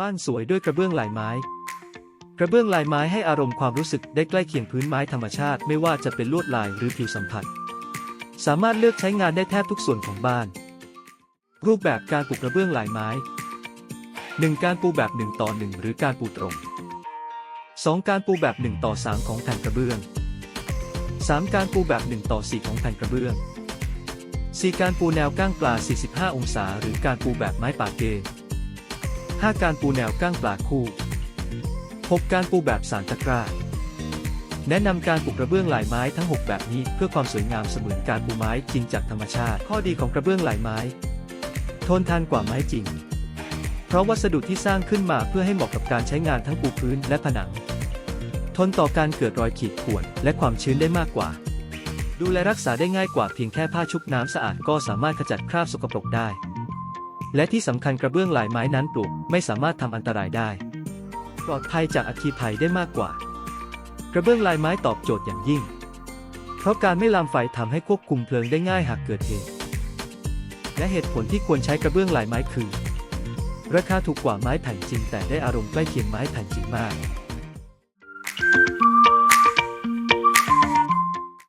บ้านสวยด้วยกระเบื้องลายไม้ กระเบื้องลายไม้ให้อารมณ์ความรู้สึกได้ใกล้เคียงพื้นไม้ธรรมชาติไม่ว่าจะเป็นลวดลายหรือผิวสัมผัส สามารถเลือกใช้งานได้แทบทุกส่วนของบ้าน รูปแบบการปูกระเบื้องลายไม้ 1. การปูแบบ 1 ต่อ 1 หรือการปูตรง 2. การปูแบบ 1 ต่อ 3 ของแผ่นกระเบื้อง 3. การปูแบบ 1 ต่อ 4 ของแผ่นกระเบื้อง 4. การปูแนวก้างปลา 45 องศา หรือการปูแบบไม้ป่าเก 5. การปูแนวก้างปลาคู่ 6. การปูแบบสารตะกร้า แนะนำการปูกระเบื้องลายไม้ทั้ง 6 แบบนี้เพื่อความสวยงามเสมือนการปูไม้จริงจากธรรมชาติ ข้อดีของกระเบื้องลายไม้ ทนทานกว่าไม้จริง เพราะวัสดุที่สร้างขึ้นมาเพื่อให้เหมาะกับการใช้งานทั้งปูพื้นและผนัง ทนต่อการเกิดรอยขีดข่วนและความชื้นได้มากกว่า ดูแลรักษาได้ง่ายกว่าเพียงแค่ผ้าชุบน้ำสะอาดก็สามารถขจัดคราบสกปรกได้ และที่สำคัญกระเบื้องลายไม้นั้นปลูกไม่สามารถทำอันตรายได้ ปลอดภัยจากอัคคีภัยได้มากกว่า กระเบื้องลายไม้ตอบโจทย์อย่างยิ่ง เพราะการไม่ลามไฟทำให้ควบคุมเพลิงได้ง่ายหากเกิดเหตุและเหตุผลที่ควรใช้กระเบื้องลายไม้คือ ราคาถูกกว่าไม้แผ่นจริงแต่ได้อารมณ์ใกล้เคียงไม้แผ่นจริงมาก